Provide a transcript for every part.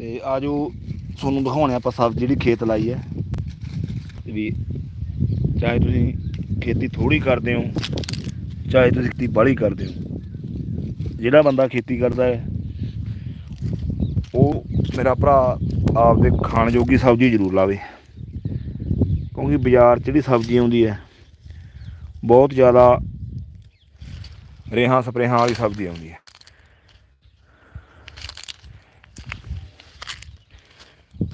ਤੇ ਆਜੋ ਤੁਹਾਨੂੰ ਦਿਖਾਉਣੇ ਆਪਾਂ ਸਬਜ਼ੀ ਜਿਹੜੀ ਖੇਤ ਲਾਈ ਹੈ। ਵੀ ਚਾਹੇ ਤੁਸੀਂ ਖੇਤੀ ਥੋੜੀ ਕਰਦੇ ਹੋ, ਚਾਹੇ ਤੁਸੀਂ ਖੇਤੀ ਬਾਹਲੀ ਕਰਦੇ ਹੋ, ਜਿਹੜਾ ਬੰਦਾ ਖੇਤੀ ਕਰਦਾ ਹੈ, ਉਹ ਮੇਰਾ ਭਰਾ ਆਪਦੇ ਖਾਣ ਜੋਗੀ ਸਬਜ਼ੀ ਜ਼ਰੂਰ ਲਾਵੇ। ਕਿਉਂਕਿ ਬਾਜ਼ਾਰ 'ਚ ਜਿਹੜੀ ਸਬਜ਼ੀ ਆਉਂਦੀ ਹੈ, ਬਹੁਤ ਜ਼ਿਆਦਾ ਰੇਹਾਂ ਸਪਰੇਹਾਂ ਵਾਲੀ ਸਬਜ਼ੀ ਆਉਂਦੀ ਹੈ।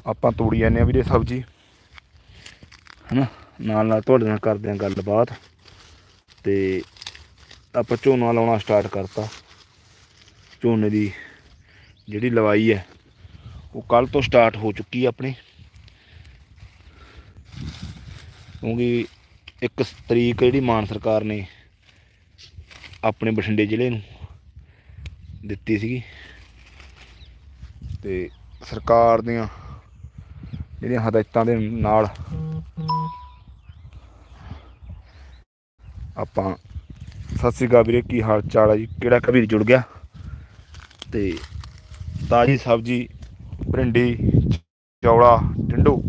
ਆਪਾਂ ਤੋੜੀ ਜਾਂਦੇ ਆ ਵੀਰੇ ਸਬਜ਼ੀ। ਹਨਾ? ਨਾਲ ਨਾਲ ਤੁਹਾਡੇ ਨਾਲ ਕਰਦੇ ਆ ਗੱਲਬਾਤ। ਤੇ ਆਪਾਂ ਝੋਨਾ ਲਾਉਣਾ ਸਟਾਰਟ ਕਰਤਾ। ਝੋਨੇ ਦੀ ਜਿਹੜੀ ਲਵਾਈ ਹੈ, ਉਹ ਕੱਲ ਤੋਂ ਸਟਾਰਟ ਹੋ ਚੁੱਕੀ ਹੈ ਆਪਣੀ। ਕਿਉਂਕਿ ਇੱਕ ਤਰੀਕ ਜਿਹੜੀ ਮਾਨ ਸਰਕਾਰ ਨੇ ਆਪਣੇ ਬਠਿੰਡੇ ਜ਼ਿਲ੍ਹੇ ਨੂੰ ਦਿੱਤੀ ਸੀਗੀ। ਤੇ ਸਰਕਾਰ ਦੀਆਂ ਜਿਹੜੀਆਂ ਹਦਾਇਤਾਂ ਦੇ ਨਾਲ ਆਪਾਂ, ਸਤਿ ਸ੍ਰੀ ਅਕਾਲ ਵੀਰੇ, ਕੀ ਹਾਲ ਚਾਲ ਹੈ ਜੀ? ਕਿਹੜਾ ਕਬੀਰ ਜੁੜ ਗਿਆ? ਤੇ ਤਾਜੀ ਸਬਜ਼ੀ, ਭਿੰਡੀ, ਚੌਲਾ, ਟਿੰਡੋ,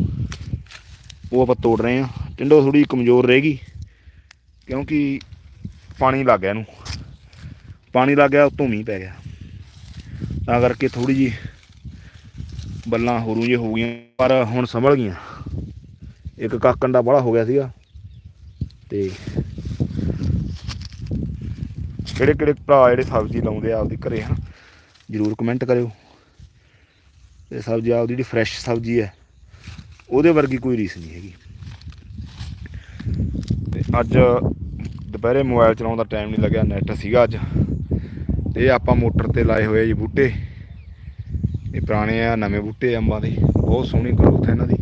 ਉਹ ਆਪਾਂ ਤੋੜ ਰਹੇ ਹਾਂ। ਟਿੰਡੋ ਥੋੜੀ ਕਮਜ਼ੋਰ ਰਹੇਗੀ ਕਿਉਂਕਿ ਪਾਣੀ ਲੱਗ ਗਿਆ ਇਹਨੂੰ। ਪਾਣੀ ਲੱਗ ਗਿਆ, ਉਤੋਂ ਮੀਂਹ ਪੈ ਗਿਆ। ਤਾਂ ਕਰਕੇ ਥੋੜੀ ਜੀ ਬੱਲਾਂ ਹੋਰੂ ਜੇ ਹੋ ਗਈਆਂ, ਪਰ ਹੁਣ ਸੰਭਲ ਗਈਆਂ। ਇੱਕ ਕਾਕਣ ਦਾ ਬੜਾ ਹੋ ਗਿਆ ਸੀਗਾ। ਤੇ ਕਿਹੜੇ ਕਿਹੜੇ ਭਰਾ ਜਿਹੜੇ ਸਬਜ਼ੀ ਲਾਉਂਦੇ ਆ ਆਪਦੇ ਘਰੇ, ਹਨ? ਜਰੂਰ ਕਮੈਂਟ ਕਰਿਓ। ਤੇ ਸਬਜ਼ੀ ਆਪਦੀ ਜਿਹੜੀ ਫਰੈਸ਼ ਸਬਜ਼ੀ ਹੈ, ਉਹਦੇ ਵਰਗੀ ਕੋਈ ਰੀਸ ਨਹੀਂ ਹੈਗੀ। ਤੇ ਅੱਜ ਦੁਪਹਿਰੇ ਮੋਬਾਈਲ ਚਲਾਉਣ ਦਾ ਟਾਈਮ ਨਹੀਂ ਲੱਗਿਆ ਨੈਟ ਸੀਗਾ ਅੱਜ। ਤੇ ਆਪਾਂ ਮੋਟਰ ਤੇ ਲਾਏ ਹੋਏ ਆ ਜੀ ਬੂਟੇ। ਇਹ ਪੁਰਾਣੇ ਆ ਨਵੇਂ ਬੂਟੇ ਅੰਬਾਂ ਦੇ ਬਹੁਤ ਸੋਹਣੀ ਗਰੋਥ ਹੈ ਇਹਨਾਂ ਦੀ।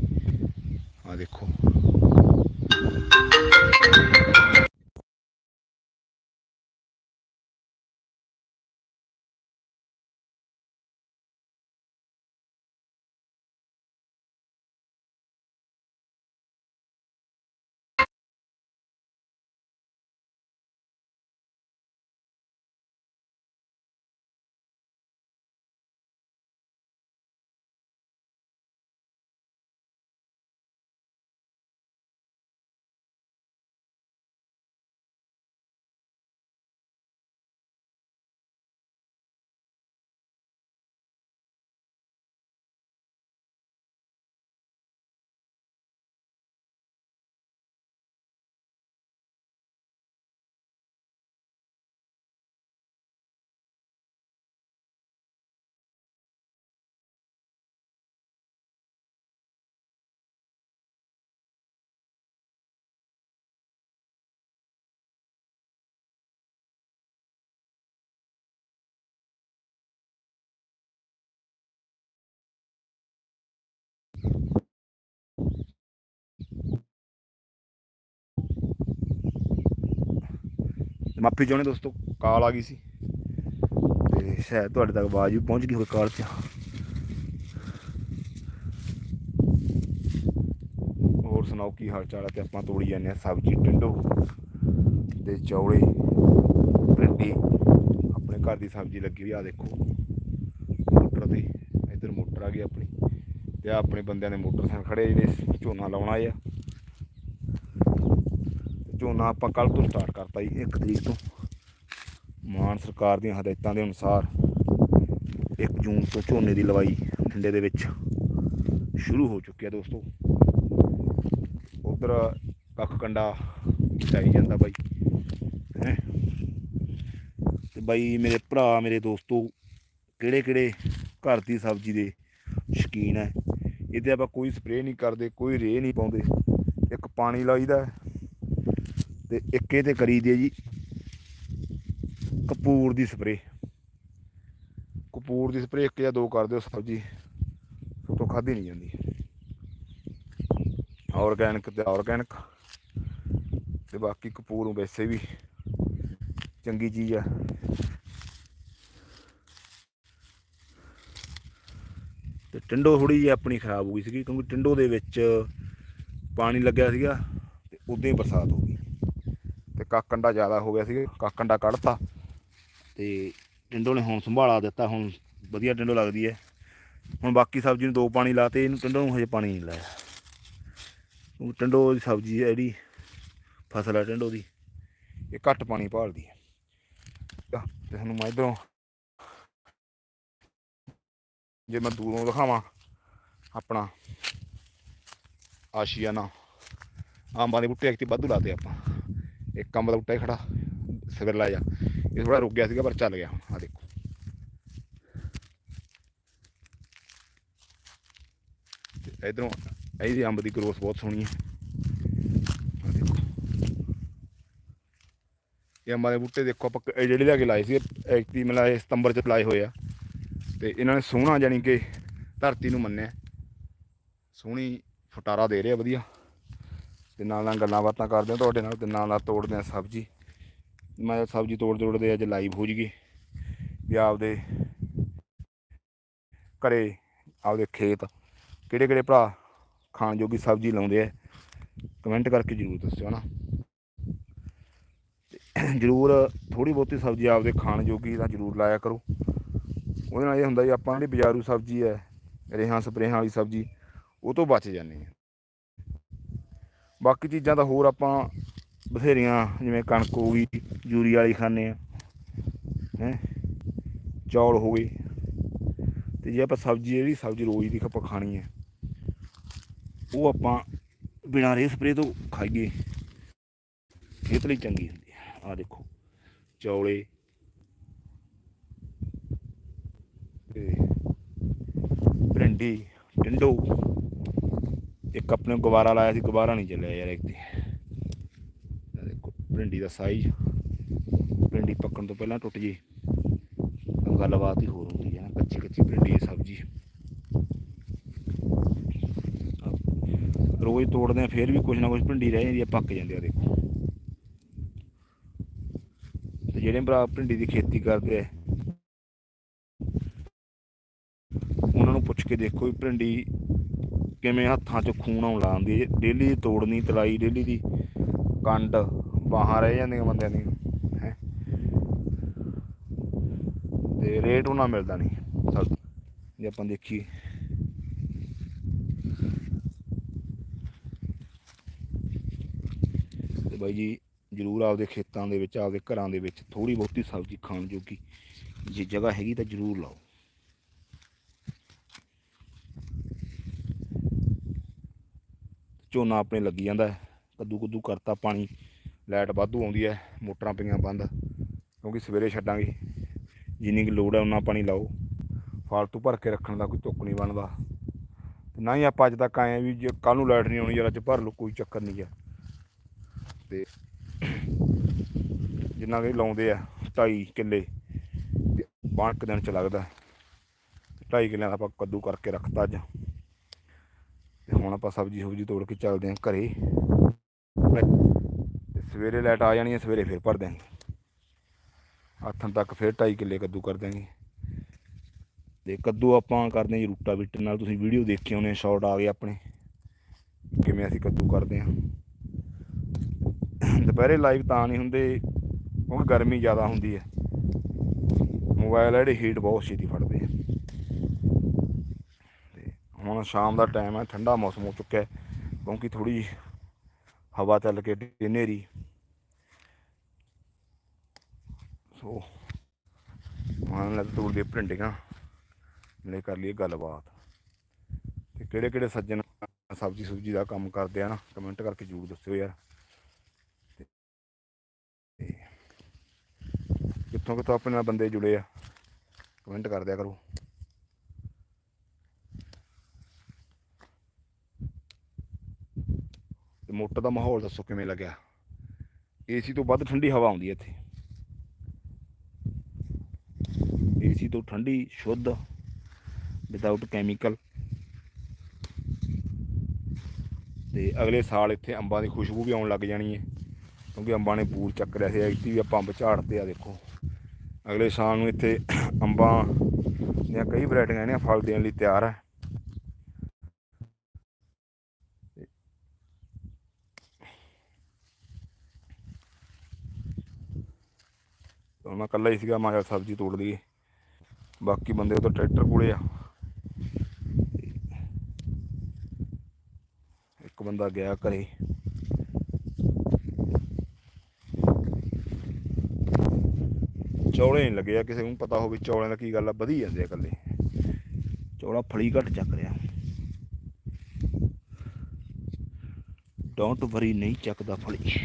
ਮਾਫੀ ਚਾਹੁੰਦੇ ਦੋਸਤੋ, ਕਾਲ ਆ ਗਈ ਸੀ। ਤੇ ਸ਼ਾਇਦ ਤੁਹਾਡੇ ਤੱਕ ਆਵਾਜ਼ ਵੀ ਪਹੁੰਚ ਗਈ ਹੋਵੇ ਕਾਲ 'ਚ। ਹੋਰ ਸੁਣਾਓ, ਕੀ ਹਾਲ ਚਾਲ ਹੈ ਤੇ ਆਪਾਂ ਤੋੜੀ ਜਾਂਦੇ ਆ ਸਬਜ਼ੀ, ਟਿੰਡੋ ਤੇ ਚੌਲੇ, ਭਿੰਡੀ। ਆਪਣੇ ਘਰ ਦੀ ਸਬਜ਼ੀ ਲੱਗੀ ਹੋਈ ਆ ਦੇਖੋ। ਮੋਟਰ ਤੇ, ਇੱਧਰ ਮੋਟਰ ਆ ਗਈ ਆਪਣੀ। ਤੇ ਆਪਣੇ ਬੰਦਿਆਂ ਦੇ ਮੋਟਰਸਾਈਕਲ ਖੜੇ ਜਿਹੜੇ, ਝੋਨਾ ਲਾਉਣਾ ਆ। ਝੋਨਾ ਆਪਾਂ ਕੱਲ ਤੋਂ ਸਟਾਰਟ ਕਰਤਾ ਜੀ 1 ਤਰੀਕ ਤੋਂ। ਮਾਨ ਸਰਕਾਰ ਦੀਆਂ ਹਦਾਇਤਾਂ ਦੇ ਅਨੁਸਾਰ 1 ਜੂਨ ਤੋਂ ਝੋਨੇ ਦੀ ਲਵਾਈ ਠੰਡੇ ਦੇ ਵਿੱਚ ਸ਼ੁਰੂ ਹੋ ਚੁੱਕੀ ਹੈ ਦੋਸਤੋ। ਉਧਰ ਕੱਖ ਕੰਡਾ ਚਾਈ ਜਾਂਦਾ ਬਾਈ, ਹੈਂ। ਤੇ ਬਾਈ ਮੇਰੇ ਭਰਾ, ਮੇਰੇ ਦੋਸਤੋ, ਕਿਹੜੇ ਕਿਹੜੇ ਘਰ ਦੀ ਸਬਜ਼ੀ ਦੇ ਸ਼ਕੀਨ ਹੈ ਇਹਦੇ ਆਪਾਂ ਕੋਈ ਸਪਰੇਅ ਨਹੀਂ ਕਰਦੇ, ਕੋਈ ਰੇਹ ਨਹੀਂ ਪਾਉਂਦੇ। ਇੱਕ ਪਾਣੀ ਲਾਈਦਾ ਤੇ ਇੱਕ ਇਹ ਤੇ ਕਰੀ ਦੇ ਜੀ ਕਪੂਰ ਦੀ ਸਪਰੇ ਕਪੂਰ ਦੀ ਸਪਰੇ ਇੱਕ ਜਾਂ ਦੋ ਕਰ ਦਿਓ ਸਬਜ਼ੀ। ਤੋਂ ਖਾਧੀ ਨਹੀਂ ਜਾਂਦੀ। ਆਰਗੈਨਿਕ ਤੇ ਆਰਗੈਨਿਕ ਤੇ ਬਾਕੀ ਕਪੂਰ ਵੈਸੇ ਵੀ ਚੰਗੀ ਚੀਜ਼ ਆ। ਤੇ ਟਿੰਡੋ ਥੋੜੀ ਜਿਹੀ ਆਪਣੀ ਖਰਾਬ ਹੋ ਗਈ ਸੀਗੀ ਕਿਉਂਕਿ ਟਿੰਡੋ ਦੇ ਵਿੱਚ ਪਾਣੀ ਲੱਗਿਆ ਸੀਗਾ ਤੇ ਉਦੋਂ ਹੀ ਬਰਸਾਤ ਹੋ ਗਈ। ਕਾਕੰਡਾ ਜ਼ਿਆਦਾ ਹੋ ਗਿਆ ਸੀ, ਕਾਕੰਡਾ ਕੱਢਤਾ ਤੇ ਟਿੰਡੋ ਨੇ ਹੁਣ ਸੰਭਾਲਾ ਦਿੱਤਾ, ਹੁਣ ਵਧੀਆ ਟਿੰਡੋ ਲੱਗਦੀ ਹੈ। ਹੁਣ ਬਾਕੀ ਸਬਜ਼ੀ ਨੂੰ ਦੋ ਪਾਣੀ ਲਾਤੇ ਇਹਨੂੰ ਟਿੰਡੋ ਨੂੰ ਹਜੇ ਪਾਣੀ ਨਹੀਂ ਲਾਇਆ। ਉਹ ਟੰਡੋ ਦੀ ਸਬਜ਼ੀ ਹੈ ਜਿਹੜੀ, ਫਸਲ ਹੈ ਟਿੰਡੋ ਦੀ, ਇਹ ਘੱਟ ਪਾਣੀ ਭਾਲਦੀ ਹੈ। ਤਾਂ ਤੇ ਤੁਹਾਨੂੰ ਮੈਂ ਇੱਧਰੋਂ ਜੇ ਮੈਂ ਦੂਰੋਂ ਦਿਖਾਵਾਂ ਆਪਣਾ ਆਸ਼ੀਆਨਾ ਅੰਬਾਂ ਦੇ ਬੂਟੇ ਐਕਟੀ ਵਾਧੂ ਲਾਤੇ ਆਪਾਂ। ਇੱਕ ਅੰਬ ਦਾ ਬੂਟਾ ਹੀ ਖੜਾ, ਸਵੇਰ ਲਾਇਆ। ਇਹ ਥੋੜਾ ਰੁਕ ਗਿਆ ਸੀਗਾ, ਪਰ ਚੱਲ ਗਿਆ ਹੁਣ ਆ ਦੇਖੋ। ਤੇ ਇਧਰੋਂ ਇਹਦੀ ਅੰਬ ਦੀ ਗਰੋਥ ਬਹੁਤ ਸੋਹਣੀ ਹੈ। ਆਹ ਦੇਖੋ। ਇਹ ਅੰਬਾਂ ਦੇ ਬੂਟੇ ਦੇਖੋ, ਆਪਾਂ ਜਿਹੜੇ ਲਿਆ ਕੇ ਲਾਏ ਸੀ ਐਕਟੀ ਮਿਲਾਏ ਸਤੰਬਰ ਚ ਲਾਏ ਹੋਏ ਆ। ਤੇ ਇਹਨਾਂ ਨੇ ਸੋਹਣਾ ਜਾਨੀ ਕਿ ਧਰਤੀ ਨੂੰ ਮੰਨਿਆ। ਸੋਹਣੀ ਫਟਾਰਾ ਦੇ ਰਿਹਾ ਵਧੀਆ। ਤੇ ਨਾਲ ਨਾਲ ਗੱਲਾਂ ਬਾਤਾਂ ਕਰਦੇ ਹਾਂ ਤੁਹਾਡੇ ਨਾਲ ਤੇ ਨਾਲ ਨਾਲ ਤੋੜਦੇ ਹਾਂ ਸਬਜ਼ੀ। ਮੈਂ ਸਬਜ਼ੀ ਤੋੜ ਤੋੜਦੇ ਅੱਜ ਲਾਈਵ ਹੋ ਜੀਏ ਵੀ ਆਪਦੇ ਘਰੇ ਆਪਦੇ ਖੇਤ ਕਿਹੜੇ ਕਿਹੜੇ ਭਰਾ ਖਾਣ ਜੋਗੀ ਸਬਜ਼ੀ ਲਾਉਂਦੇ ਆ ਕਮੈਂਟ ਕਰਕੇ ਜਰੂਰ ਦੱਸਿਓ ਨਾ। ਤੇ ਜਰੂਰ ਥੋੜੀ ਬਹੁਤੀ ਸਬਜ਼ੀ ਆਪਦੇ ਖਾਣ ਜੋਗੀ ਤਾਂ ਜਰੂਰ ਲਾਇਆ ਕਰੋ। ਉਹਦੇ ਨਾਲ ਇਹ ਹੁੰਦਾ ਜੀ ਆਪਾਂ ਜਿਹੜੀ ਬਾਜ਼ਾਰੂ ਸਬਜ਼ੀ ਹੈ, ਰੇਹਾਂ ਸਪਰੇਹਾਂ ਵਾਲੀ ਸਬਜ਼ੀ, ਉਹ ਤੋਂ ਬਚ ਜਾਂਦੇ ਆ ਬਾਕੀ ਚੀਜ਼ਾਂ ਤਾਂ ਹੋਰ ਆਪਾਂ ਬਥੇਰੀਆਂ, ਜਿਵੇਂ ਕਣਕ ਹੋ ਗਈ ਯੂਰੀਆ ਵਾਲੀ ਖਾਂਦੇ ਆ। ਹੈ? ਚੌਲ ਹੋ ਗਏ। ਤੇ ਜੇ ਆਪਾਂ ਸਬਜ਼ੀ ਜਿਹੜੀ ਸਬਜ਼ੀ ਰੋਜ਼ ਦੀ ਆਪਾਂ ਖਾਣੀ ਹੈ ਉਹ ਆਪਾਂ ਬਿਨਾਂ ਰੇ ਸਪਰੇ ਤੋਂ ਖਾਈਏ। ਸਿਹਤ ਲਈ ਚੰਗੀ ਹੁੰਦੀ ਹੈ ਆ ਦੇਖੋ, ਚੌਲੇ। ਤੇ ਭਿੰਡੀ, ਟਿੰਡੋ। ਇੱਕ ਆਪਣੇ ਗੁਬਾਰਾ ਲਾਇਆ ਸੀ, ਗੁਬਾਰਾ ਨਹੀਂ ਚੱਲਿਆ ਯਾਰ ਇੱਕ ਤੇ। ਦੇਖੋ, ਭਿੰਡੀ ਦਾ ਸਾਈਜ਼ ਭਿੰਡੀ ਪੱਕਣ ਤੋਂ ਪਹਿਲਾਂ ਟੁੱਟ ਜੇ ਗੱਲਬਾਤ ਹੀ ਹੋਰ ਹੁੰਦੀ ਹੈ ਕੱਚੀ ਕੱਚੀ ਭਿੰਡੀ ਦੀ ਸਬਜ਼ੀ। ਰੋਜ਼ ਤੋੜਦੇ ਆ ਫੇਰ ਵੀ ਕੁਝ ਨਾ ਕੁਝ ਭਿੰਡੀ ਰਹਿ ਜਾਂਦੀ ਆ ਪੱਕ ਜਾਂਦੀ ਆ ਦੇਖੋ। ਤੇ ਜਿਹੜੇ ਭਰਾ ਭਿੰਡੀ ਦੀ ਖੇਤੀ ਕਰਦੇ ਆ, ਉਹਨਾਂ ਨੂੰ ਪੁੱਛ ਕੇ ਦੇਖੋ ਵੀ ਭਿੰਡੀ ਕਿਵੇਂ ਹੱਥਾਂ 'ਚ ਖੂਨ ਆਉਣ ਲਾਉਂਦੀ ਹੈ। ਡੇਲੀ ਦੀ ਤੋੜਨੀ ਤਲਾਈ, ਡੇਲੀ ਦੀ ਕੰਡ ਬਾਹਾਂ ਰਹਿ ਜਾਂਦੀਆਂ ਬੰਦਿਆਂ ਦੀ ਹੈ। ਤੇ ਰੇਟ ਉਹਨਾਂ ਮਿਲਦਾ ਨਹੀਂ, ਸਭ ਜੇ ਆਪਾਂ ਦੇਖੀਏ। ਤੇ ਬਾਈ ਜੀ, ਜਰੂਰ ਆਪਦੇ ਖੇਤਾਂ ਦੇ ਵਿੱਚ, ਆਪਦੇ ਘਰਾਂ ਦੇ ਵਿੱਚ ਥੋੜੀ ਬਹੁਤੀ ਸਬਜ਼ੀ ਖਾਣ ਜੋਗੀ ਜੇ ਜਗ੍ਹਾ ਹੈਗੀ ਤਾਂ ਜਰੂਰ ਲਾਓ। ਝੋਨਾ ਆਪਣੇ ਲੱਗੀ ਜਾਂਦਾ ਹੈ। ਕੱਦੂ ਕੁੱਦੂ ਕਰਤਾ ਪਾਣੀ, ਲਾਈਟ ਵਾਧੂ ਆਉਂਦੀ ਹੈ, ਮੋਟਰਾਂ ਪਈਆਂ ਬੰਦ, ਕਿਉਂਕਿ ਸਵੇਰੇ ਛੱਡਾਂਗੇ। ਜਿੰਨੀ ਕੁ ਲੋੜ ਹੈ ਉਨਾ ਪਾਣੀ ਲਾਓ। ਫਾਲਤੂ ਭਰ ਕੇ ਰੱਖਣ ਦਾ ਕੋਈ ਤੁੱਕ ਨਹੀਂ ਬਣਦਾ। ਤੇ ਨਾ ਹੀ ਆਪਾਂ ਅੱਜ ਤੱਕ ਆਏ ਆ ਵੀ ਜੇ ਕੱਲ ਨੂੰ ਲਾਈਟ ਨਹੀਂ ਆਉਣੀ, ਯਾਰ ਅੱਜ ਭਰ ਲਓ, ਕੋਈ ਚੱਕਰ ਨਹੀਂ ਹੈ। ਤੇ ਜਿੰਨਾ ਕਿ ਲਾਉਂਦੇ ਆ, ਢਾਈ ਕਿੱਲੇ, ਤੇ ਬਾਣ ਦਿਨ ਚ ਲੱਗਦਾ। ਤੇ ਢਾਈ ਕਿੱਲਿਆਂ ਦਾ ਆਪਾਂ ਕੱਦੂ ਕਰਕੇ ਰੱਖਤਾ ਅੱਜ। ਹੁਣ ਆਪਾਂ ਸਬਜ਼ੀ ਸੁਬਜ਼ੀ ਤੋੜ ਕੇ ਚੱਲਦੇ ਆਂ ਘਰੇ। ਸਵੇਰੇ ਲਾਈਟ ਆ ਜਾਣੀ ਹੈ, ਸਵੇਰੇ ਫਿਰ ਭਰ ਦਿਆਂਗੇ ਆਥਣ ਤੱਕ ਫਿਰ 2.5 ਕਿੱਲੇ ਕੱਦੂ ਕਰ ਦਿਆਂਗੇ। ਤੇ ਕੱਦੂ ਆਪਾਂ ਕਰਦੇ ਹਾਂ ਜੀ ਰੂਟਾ ਬਿੱਟ ਨਾਲ। ਤੁਸੀਂ ਵੀਡੀਓ ਦੇਖੀ ਹੋਣੇ ਸ਼ਾਰਟ ਆ ਗਏ ਆਪਣੇ। ਕਿਵੇਂ ਅਸੀਂ ਕੱਦੂ ਕਰਦੇ ਹਾਂ। ਦੁਪਹਿਰੇ ਲਾਈਵ ਤਾਂ ਨਹੀਂ ਹੁੰਦੇ, ਕਿਉਂਕਿ ਗਰਮੀ ਜ਼ਿਆਦਾ ਹੁੰਦੀ ਹੈ। ਮੋਬਾਈਲ ਜਿਹੜੇ ਹੀਟ ਬਹੁਤ ਛੇਤੀ ਫੜਦੇ ਆ ਤੇ ਹੁਣ ਸ਼ਾਮ ਦਾ ਟਾਈਮ ਹੈ, ਠੰਡਾ ਮੌਸਮ ਹੋ ਚੁੱਕਾ ਹੈ, ਕਿਉਂਕਿ ਥੋੜੀ ਹਵਾ ਚੱਲ ਕੇ ਹਨੇਰੀ। ਸੋ ਮਾਨ ਲੱਗ ਤੋੜ ਦੇ ਭਿੰਡੀਆਂ ਲੈ ਕਰ ਲਈਏ ਗੱਲਬਾਤ। ਤੇ ਕਿਹੜੇ ਕਿਹੜੇ ਸੱਜਣ ਸਬਜ਼ੀ ਸੁਬਜੀ ਦਾ ਕੰਮ ਕਰਦੇ ਆ ਨਾ ਕਮੈਂਟ ਕਰਕੇ ਜ਼ਰੂਰ ਦੱਸਿਓ ਯਾਰ। ਕਿੱਥੋਂ ਕਿੱਥੋਂ ਆਪਣੇ ਨਾਲ ਬੰਦੇ ਜੁੜੇ ਆ ਕਮੈਂਟ ਕਰ ਦਿਆ ਕਰੋ। ਮੋਟਰ ਦਾ ਮਾਹੌਲ ਦੱਸੋ ਕਿਵੇਂ ਲੱਗਿਆ? ਏਸੀ ਤੋਂ ਵੱਧ ਠੰਡੀ ਹਵਾ ਆਉਂਦੀ ਹੈ ਇੱਥੇ। ਏਸੀ ਤੋਂ ਠੰਡੀ, ਸ਼ੁੱਧ ਵਿਦਆਊਟ ਕੈਮੀਕਲ ਤੇ ਅਗਲੇ ਸਾਲ ਇੱਥੇ ਅੰਬਾਂ ਦੀ ਖੁਸ਼ਬੂ ਵੀ ਆਉਣ ਲੱਗ ਜਾਣੀ ਹੈ, ਕਿਉਂਕਿ ਅੰਬਾਂ ਨੇ ਪੂਰ ਚੱਕ ਰਿਆ ਸੀ। ਐਤੀ ਵੀ ਆਪਾਂ ਅੰਬ ਝਾੜਦੇ ਆ, ਦੇਖੋ। ਅਗਲੇ ਸਾਲ ਨੂੰ ਇੱਥੇ ਅੰਬਾਂ ਦੀਆਂ ਕਈ ਵੈਰਾਈਟੀਆਂ ਨੇ, ਫਲ ਦੇਣ ਲਈ ਤਿਆਰ ਹੈ। ਹੁਣ ਮੈਂ ਇਕੱਲਾ ਹੀ ਸੀਗਾ, ਮੈਂ ਸਬਜ਼ੀ ਤੋੜ ਲਈਏ। ਬਾਕੀ ਬੰਦੇ ਉਧਰ ਟਰੈਕਟਰ ਕੋਲੇ ਆ। ਇੱਕ ਬੰਦਾ ਗਿਆ ਘਰੇ। ਚੌਲੇ ਨਹੀਂ ਲੱਗੇ ਆ ਕਿਸੇ ਨੂੰ, ਪਤਾ ਹੋਵੇ ਚੌਲਿਆਂ ਦਾ ਕੀ ਗੱਲ ਆ, ਵਧੀ ਜਾਂਦੇ ਆ ਇਕੱਲੇ। ਚੌਲਾ ਫਲੀ ਘਟ ਚੱਕ ਰਿਹਾ। ਡੋਂਟ ਵਰੀ ਨਹੀਂ ਚੱਕਦਾ ਫਲੀ।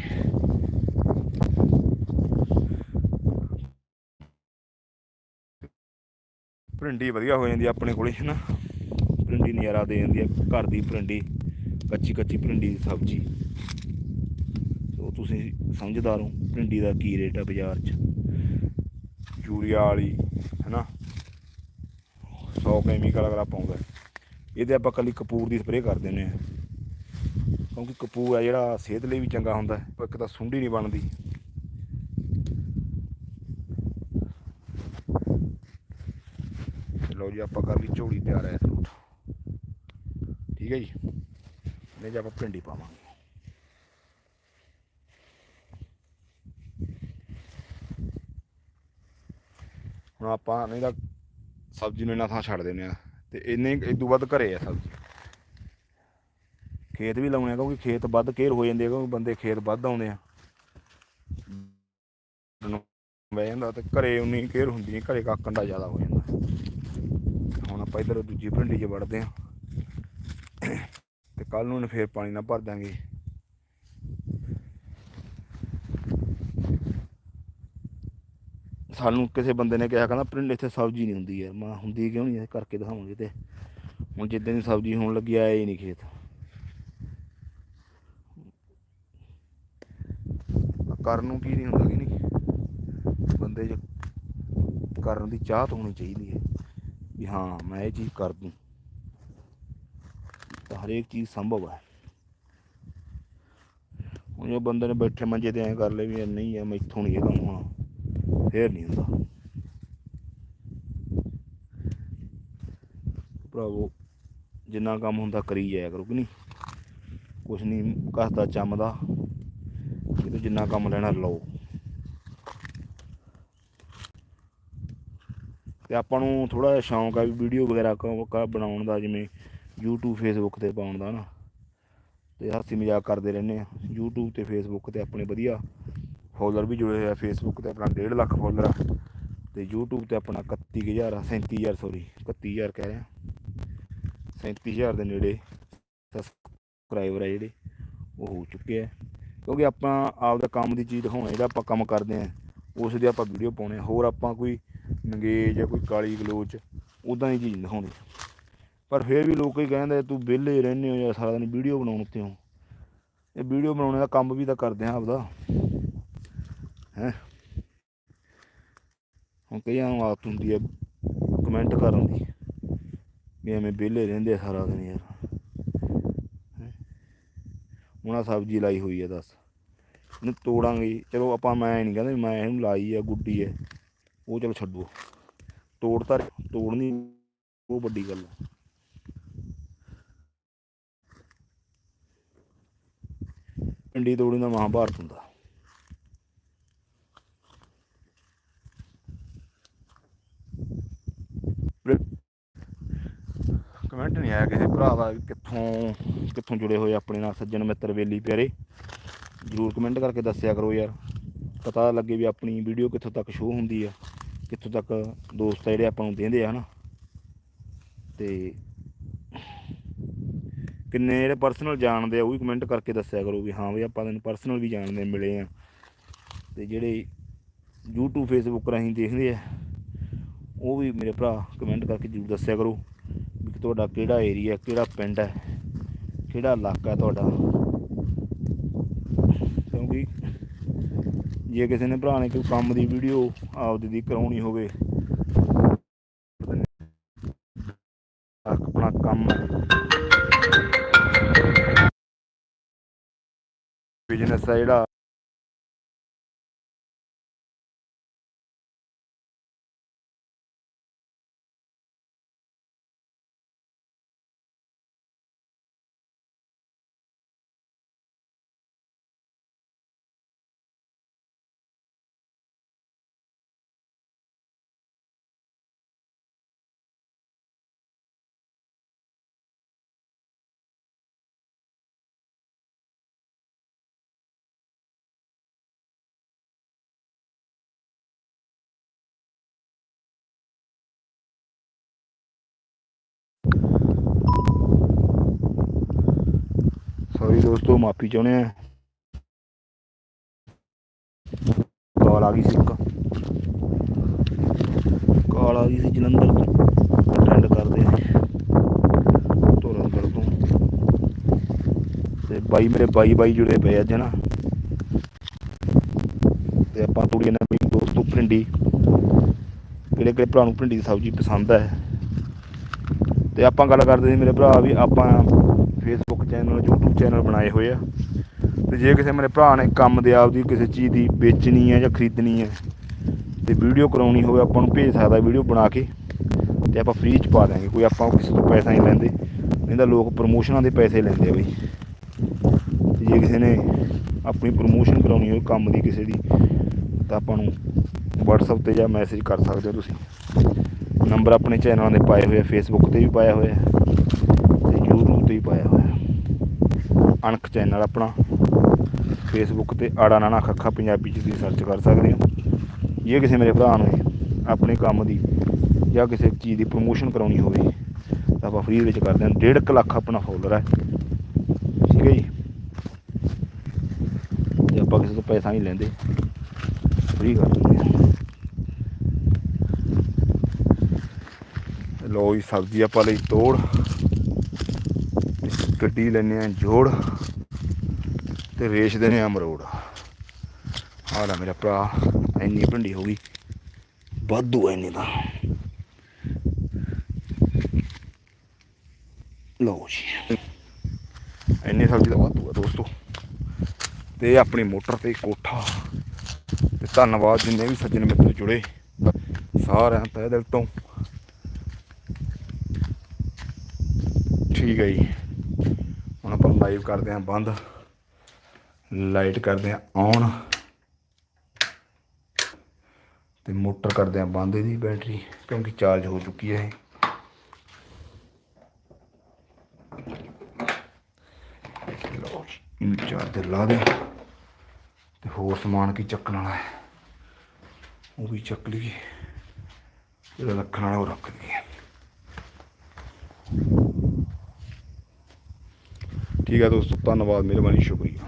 ਭਿੰਡੀ ਵਧੀਆ ਹੋ ਜਾਂਦੀ ਆ ਆਪਣੇ ਕੋਲੇ, ਹਨਾ? ਭਿੰਡੀ ਨਜ਼ਾਰਾ ਦੇ ਜਾਂਦੀ ਹੈ ਘਰ ਦੀ ਭਿੰਡੀ, ਕੱਚੀ ਕੱਚੀ ਭਿੰਡੀ ਦੀ ਸਬਜ਼ੀ। ਸੋ ਤੁਸੀਂ ਸਮਝਦਾਰ ਹੋ, ਭਿੰਡੀ ਦਾ ਕੀ ਰੇਟ ਆ ਬਾਜ਼ਾਰ 'ਚ? ਯੂਰੀਆ ਵਾਲੀ, ਹਨਾ? 100 ਕੈਮੀਕਲ ਅਗਲਾ ਪਾਉਂਦਾ। ਇਹਦੇ ਆਪਾਂ ਕੱਲੀ ਕਪੂਰ ਦੀ ਸਪਰੇਅ ਕਰ ਦਿੰਦੇ ਆ। ਕਿਉਂਕਿ ਕਪੂਰ ਆ ਜਿਹੜਾ ਸਿਹਤ ਲਈ ਵੀ ਚੰਗਾ ਹੁੰਦਾ ਪਰ ਇੱਕ ਤਾਂ ਸੁੰਡੀ ਨਹੀਂ ਬਣਦੀ ਤੇ ਲਓ ਜੀ, ਆਪਾਂ ਕਰ ਲਈ ਝੋਲੀ ਤਿਆਰ ਹੈ ਫਰੂਟ ਠੀਕ ਹੈ ਜੀ? ਨਹੀਂ ਜੇ ਆਪਾਂ ਭਿੰਡੀ ਪਾਵਾਂਗੇ। ਹੁਣ ਆਪਾਂ ਨਹੀਂ ਤਾਂ ਸਬਜ਼ੀ ਨੂੰ ਇੰਨਾ ਥਾਂ ਛੱਡ ਦਿੰਦੇ ਆ ਤੇ ਇੰਨੇ ਇਦੋਂ ਵੱਧ ਘਰੇ ਆ ਸਬਜ਼ੀ। ਖੇਤ ਵੀ ਲਾਉਣੇ ਆ ਕਿਉਂਕਿ ਖੇਤ ਵੱਧ ਕੇਅਰ ਹੋ ਜਾਂਦੇ ਆ ਕਿਉਂਕਿ ਬੰਦੇ ਖੇਤ ਵੱਧ ਆਉਂਦੇ ਆ। ਬਹਿ ਜਾਂਦਾ ਤੇ ਘਰੇ ਉਨੀ ਕੇਅਰ ਹੁੰਦੀ ਨਹੀਂ ਘਰੇ ਦਾ ਜ਼ਿਆਦਾ ਹੋ ਜਾਂਦਾ। ਆਪਾਂ ਇਧਰ ਦੂਜੀ ਭਿੰਡੀ 'ਚ ਵੜਦੇ ਆ ਤੇ ਕੱਲ ਨੂੰ ਇਹਨੂੰ ਫੇਰ ਪਾਣੀ ਨਾਲ ਭਰ ਦਾਂਗੇ ਸਾਨੂੰ ਕਿਸੇ ਬੰਦੇ ਨੇ ਕਿਹਾ, ਕਹਿੰਦਾ ਪਿੰਡ ਇੱਥੇ ਸਬਜ਼ੀ ਨਹੀਂ ਹੁੰਦੀ ਹੈ ਮੈਂ ਹੁੰਦੀ ਕਿਉਂ ਨਹੀਂ? ਕਰਕੇ ਦਿਖਾਵਾਂਗੇ ਤੇ। ਹੁਣ ਜਿੱਦਾਂ ਦੀ ਸਬਜ਼ੀ ਹੋਣ ਲੱਗੀ, ਆਇਆ ਹੀ ਨਹੀਂ ਖੇਤ। ਕਰਨ ਨੂੰ ਕੀ ਨਹੀਂ ਹੁੰਦਾ ਕਿ ਨਹੀਂ? ਬੰਦੇ 'ਚ ਕਰਨ ਦੀ ਚਾਹਤ ਹੋਣੀ ਚਾਹੀਦੀ ਹੈ। ਵੀ ਹਾਂ ਮੈਂ ਇਹ ਚੀਜ਼ ਕਰ ਦੂੰ। ਤਾਂ ਹਰੇਕ ਚੀਜ਼ ਸੰਭਵ ਹੈ। ਹੁਣ ਜੋ ਬੰਦੇ ਨੇ ਬੈਠੇ ਮੰਜੇ ਤੇ ਐਂ ਕਰ ਲਏ ਵੀ ਨਹੀਂ ਆ ਮੈਥੋਂ ਨਹੀਂ ਇਹ ਕੰਮ ਹੋਣਾ। ਫੇਰ ਨਹੀਂ ਹੁੰਦਾ। ਭਰਾਵੋ ਜਿੰਨਾ ਕੰਮ ਹੁੰਦਾ ਕਰੀ ਜਾਇਆ ਕਰੋ ਕਿ ਨਹੀਂ? ਕੁਛ ਨਹੀਂ ਘਸਦਾ ਚੰਮਦਾ। ਕਿਤੇ ਜਿੰਨਾ ਕੰਮ ਲੈਣਾ ਲਓ। ਤੇ ਆਪਾਂ ਨੂੰ ਥੋੜਾ ਜਿਹਾ ਸ਼ੌਂਕ ਆ ਵੀ ਵੀਡੀਓ ਵਗੈਰਾ ਕ- ਬਣਾਉਣ ਦਾ, ਜਿਵੇਂ YouTube, Facebook ਤੇ ਪਾਉਣ ਦਾ ਨਾ। ਤੇ ਹਾਸੀ ਮਜ਼ਾਕ ਕਰਦੇ ਰਹਿੰਦੇ ਆ। YouTube ਤੇ Facebook ਤੇ ਆਪਣੇ ਵਧੀਆ ਫੋਲੋਅਰ ਵੀ ਜੁੜੇ ਹੋਏ ਆ। Facebook ਤੇ ਆਪਣਾ 1.5 ਲੱਖ ਫੋਲੋਅਰ ਆ। ਤੇ YouTube ਤੇ ਆਪਣਾ 31000 ਆ। 37000 ਸੌਰੀ 31000 ਕਹਿ ਰਿਹਾ। 37000 ਦੇ ਨੇੜੇ ਸਬਸਕ੍ਰਾਈਬਰ ਆ ਜਿਹੜੇ, ਉਹ ਹੋ ਚੁੱਕੇ ਆ। ਕਿਉਂਕਿ ਆਪਾਂ ਆਪ ਦਾ ਕੰਮ ਦੀ ਚੀਜ਼ ਦਿਖਾਉਣਾ, ਜਿਹੜਾ ਆਪਾਂ ਕੰਮ ਕਰਦੇ ਆ। ਉਸ ਦੀ ਆਪਾਂ ਵੀਡੀਓ ਪਾਉਣੇ ਹੋਰ ਆਪਾਂ ਕੋਈ ਨੰਗੇਜ ਜਾਂ ਕੋਈ ਕਾਲੀ ਗਲੋਚ ਉਦਾਂ ਦੀ ਚੀਜ਼ ਨਹੀਂ ਦਿਖਾਉਂਦੇ ਪਰ ਫਿਰ ਵੀ ਲੋਕ ਹੀ ਕਹਿੰਦੇ ਤੂੰ ਵਿਹਲੇ ਰਹਿੰਦੇ ਹੋ ਜਾਂ ਸਾਰਾ ਦਿਨ ਵੀਡੀਓ ਬਣਾਉਣ ਉੱਤੇ ਹੋ। ਇਹ ਵੀਡੀਓ ਬਣਾਉਣੇ ਦਾ ਕੰਮ ਵੀ ਤਾਂ ਕਰਦੇ ਆ ਆਪਦਾ। ਹੈ? ਹੁਣ ਕਈਆਂ ਨੂੰ ਆਦਤ ਹੁੰਦੀ ਹੈ ਕਮੈਂਟ ਕਰਨ ਦੀ, ਵੀ ਐਵੇਂ ਵਿਹਲੇ ਰਹਿੰਦੇ ਸਾਰਾ ਦਿਨ ਯਾਰ। ਉਹਨਾਂ ਸਬਜ਼ੀ ਲਾਈ ਹੋਈ ਹੈ ਦੱਸ। ਇਹਨੂੰ ਤੋੜਾਂਗੇ ਚਲੋ ਆਪਾਂ ਮੈਂ ਨਹੀਂ ਕਹਿੰਦਾ ਮੈਂ ਇਹਨੂੰ ਲਾਈ ਆ, ਗੁੱਡੀ ਹੈ ਉਹ ਚਲੋ ਛੱਡੋ। ਤੋੜ ਤਾਂ ਤੋੜਨੀ ਉਹ ਵੱਡੀ ਗੱਲ ਹੈ ਪਿੰਡੀ ਤੋੜੀ ਦਾ ਮਹਾਭਾਰਤ ਹੁੰਦਾ। ਕਮੈਂਟ ਨਹੀਂ ਆਇਆ ਕਿਸੇ ਭਰਾ ਦਾ ਕਿੱਥੋਂ ਕਿੱਥੋਂ ਜੁੜੇ ਹੋਏ ਆਪਣੇ ਨਾਲ ਸੱਜਣ ਮਿੱਤਰ ਵੇਲੀ ਪਿਆਰੇ। ਜਰੂਰ ਕਮੈਂਟ ਕਰਕੇ ਦੱਸਿਆ ਕਰੋ ਯਾਰ। ਪਤਾ ਲੱਗੇ ਵੀ ਆਪਣੀ ਵੀਡੀਓ ਕਿੱਥੋਂ ਤੱਕ ਸ਼ੋਅ ਹੁੰਦੀ ਆ, ਕਿੱਥੋਂ ਤੱਕ ਦੋਸਤ ਆ ਜਿਹੜੇ ਆਪਾਂ ਨੂੰ ਦਿੰਦੇ ਆ, ਹਨਾ? ਤੇ ਕਿੰਨੇ ਜਿਹੜੇ ਪਰਸਨਲ ਜਾਣਦੇ ਆ, ਉਹ ਵੀ ਕਮੈਂਟ ਕਰਕੇ ਦੱਸਿਆ ਕਰੋ ਵੀ ਹਾਂ ਵੀ ਆਪਾਂ ਤੈਨੂੰ ਪਰਸਨਲ ਵੀ ਜਾਣਦੇ ਮਿਲੇ ਆ। ਤੇ ਜਿਹੜੇ YouTube, Facebook ਰਾਹੀਂ ਦੇਖਦੇ ਆ, ਉਹ ਵੀ ਮੇਰੇ ਭਰਾ ਕਮੈਂਟ ਕਰਕੇ ਜ਼ਰੂਰ ਦੱਸਿਆ ਕਰੋ ਵੀ ਤੁਹਾਡਾ ਕਿਹੜਾ ਏਰੀਆ ਕਿਹੜਾ ਪਿੰਡ ਹੈ, ਕਿਹੜਾ ਇਲਾਕਾ ਤੁਹਾਡਾ ਕਿਉਂਕਿ ਜੇ ਕਿਸੇ ਨੇ ਭਰਾ ਨੇ ਕੋਈ ਕੰਮ ਦੀ ਵੀਡੀਓ ਆਪਦੀ ਦੀ ਕਰਾਉਣੀ ਹੋਵੇ। ਆਪਣਾ ਕੰਮ। ਬਿਜ਼ਨਸ ਹੈ ਜਿਹੜਾ। ਸੌਰੀ ਦੋਸਤੋ, ਮਾਫੀ ਚਾਹੁੰਦੇ ਆ। ਕਾਲ ਆ ਗਈ ਸੀ ਇੱਕ। ਕਾਲ ਆ ਗਈ ਸੀ ਜਲੰਧਰ ਤੋਂ। ਅਟੈਂਡ ਕਰਦੇ ਸੀ। ਤੋਂ। ਤੇ ਬਾਈ ਮੇਰੇ ਬਾਈ ਬਾਈ ਜੁੜੇ ਪਏ ਅੱਜ ਨਾ। ਤੇ ਆਪਾਂ ਥੋੜੀ ਨਾ ਬਈ ਦੋਸਤੋ ਭਿੰਡੀ, ਕਿਹੜੇ ਕਿਹੜੇ ਭਰਾ ਨੂੰ ਭਿੰਡੀ ਦੀ ਸਬਜ਼ੀ ਪਸੰਦ ਹੈ। ਤੇ ਆਪਾਂ ਗੱਲ ਕਰਦੇ ਸੀ ਮੇਰੇ ਭਰਾ ਵੀ ਆਪਾਂ ਚੈਨਲ YouTube ਚੈਨਲ ਬਣਾਏ ਹੋਏ ਆ। ਤੇ ਜੇ ਕਿਸੇ ਮੇਰੇ ਭਰਾ ਨੇ ਕੰਮ ਦੇ ਆਪਦੀ ਕਿਸੇ ਚੀਜ਼ ਦੀ ਵੇਚਣੀ ਹੈ ਜਾਂ ਖਰੀਦਣੀ ਹੈ ਤੇ ਵੀਡੀਓ ਕਰਾਉਣੀ ਹੋਵੇ, ਆਪਾਂ ਨੂੰ ਭੇਜ ਸਕਦਾ ਵੀਡੀਓ ਬਣਾ ਕੇ, ਤੇ ਆਪਾਂ ਫ੍ਰੀ ਚ ਪਾ ਦਾਂਗੇ ਕੋਈ ਆਪਾਂ ਕਿਸੇ ਤੋਂ ਪੈਸਾ ਨਹੀਂ ਲੈਂਦੇ, ਨਹੀਂ ਤਾਂ ਲੋਕ ਪ੍ਰਮੋਸ਼ਨਾਂ ਦੇ ਪੈਸੇ ਲੈਂਦੇ ਆ ਬਈ। ਤੇ ਜੇ ਕਿਸੇ ਨੇ ਆਪਣੀ ਪ੍ਰਮੋਸ਼ਨ ਕਰਾਉਣੀ ਹੋਵੇ ਕੰਮ ਦੀ ਕਿਸੇ ਦੀ, ਤਾਂ ਆਪਾਂ ਨੂੰ WhatsApp ਤੇ ਜਾਂ ਮੈਸੇਜ ਕਰ ਸਕਦੇ ਹੋ ਤੁਸੀਂ। ਨੰਬਰ ਆਪਣੇ ਚੈਨਲਾਂ ਦੇ ਪਾਏ ਹੋਏ ਆ ਫੇਸਬੁੱਕ ਤੇ ਵੀ ਪਾਇਆ ਹੋਇਆ ਹੈ ਤੇ YouTube ਤੇ ਵੀ ਪਾਇਆ ਹੋਇਆ। ਅਣਖ ਚੈਨਲ ਆਪਣਾ। ਫੇਸਬੁੱਕ ਤੇ ਆੜਾ ਨਾਣਾ ਖੱਖਾ ਪੰਜਾਬੀ ਚ ਤੁਸੀਂ ਸਰਚ ਕਰ ਸਕਦੇ ਹੋ। ਜੇ ਕਿਸੇ ਮੇਰੇ ਭਰਾ ਨੂੰ ਆਪਣੇ ਕੰਮ ਦੀ ਜਾਂ ਕਿਸੇ ਚੀਜ਼ ਦੀ ਪ੍ਰੋਮੋਸ਼ਨ ਕਰਾਉਣੀ ਹੋਵੇ, ਤਾਂ ਆਪਾਂ ਫ੍ਰੀ ਵਿੱਚ ਕਰਦੇ ਹਾਂ। 1.5 ਲੱਖ ਆਪਣਾ ਫੋਲੋਅਰ ਹੈ। ਠੀਕ ਹੈ ਜੀ? ਤੇ ਆਪਾਂ ਕਿਸੇ ਤੋਂ ਪੈਸਾ ਨਹੀਂ ਲੈਂਦੇ ਫ੍ਰੀ ਕਰ ਦਿੰਦੇ ਹਾਂ। ਤੇ ਲਓ ਜੀ, ਸਬਜ਼ੀ ਆਪਾਂ ਲਈ ਤੋੜ। ਗੱਡੀ ਲੈਨੇ ਆ ਜੋੜ ਤੇ ਰੇਸ਼ ਦੇਣੇ ਆ ਮਰੋੜ ਆਹ ਲੈ ਮੇਰਾ ਭਰਾ, ਇੰਨੀ ਭੰਡੀ ਹੋ ਗਈ। ਵਾਧੂ ਐ ਇੰਨੀ ਤਾਂ। ਲਓ ਜੀ। ਇੰਨੀ ਸਬਜ਼ੀ ਦਾ ਵਾਧੂ ਆ ਦੋਸਤੋ। ਤੇ ਆਪਣੀ ਮੋਟਰ ਤੇ ਕੋਠਾ। ਤੇ ਧੰਨਵਾਦ ਜਿੰਨੇ ਵੀ ਸੱਜਣ ਮਿੱਤਰ ਜੁੜੇ। ਸਾਰਿਆਂ ਤਹਿ ਦਿਲ ਤੋਂ। ਠੀਕ ਹੈ ਜੀ। ਲਾਈਵ ਕਰਦੇ ਹਾਂ, ਬੰਦ। ਲਾਈਟ ਕਰਦੇ ਹਾਂ ਔਨ ਤੇ ਮੋਟਰ ਕਰਦੇ ਹਾਂ, ਬੰਦ ਇਹਦੀ ਬੈਟਰੀ, ਕਿਉਂਕਿ ਚਾਰਜ ਹੋ ਚੁੱਕੀ ਹੈ ਇਹ। ਲਓ ਚਾਰਜਰ ਲਾ ਦੇ ਤੇ ਹੋਰ ਸਮਾਨ ਕੀ ਚੱਕਣ ਵਾਲਾ ਹੈ? ਉਹ ਵੀ ਚੱਕ ਲਈਏ। ਜਿਹੜਾ ਰੱਖਣ ਵਾਲਾ ਉਹ ਰੱਖ ਲਈਏ ਠੀਕ ਹੈ ਦੋਸਤੋ ਧੰਨਵਾਦ ਮਿਹਰਬਾਨੀ ਸ਼ੁਕਰੀਆ।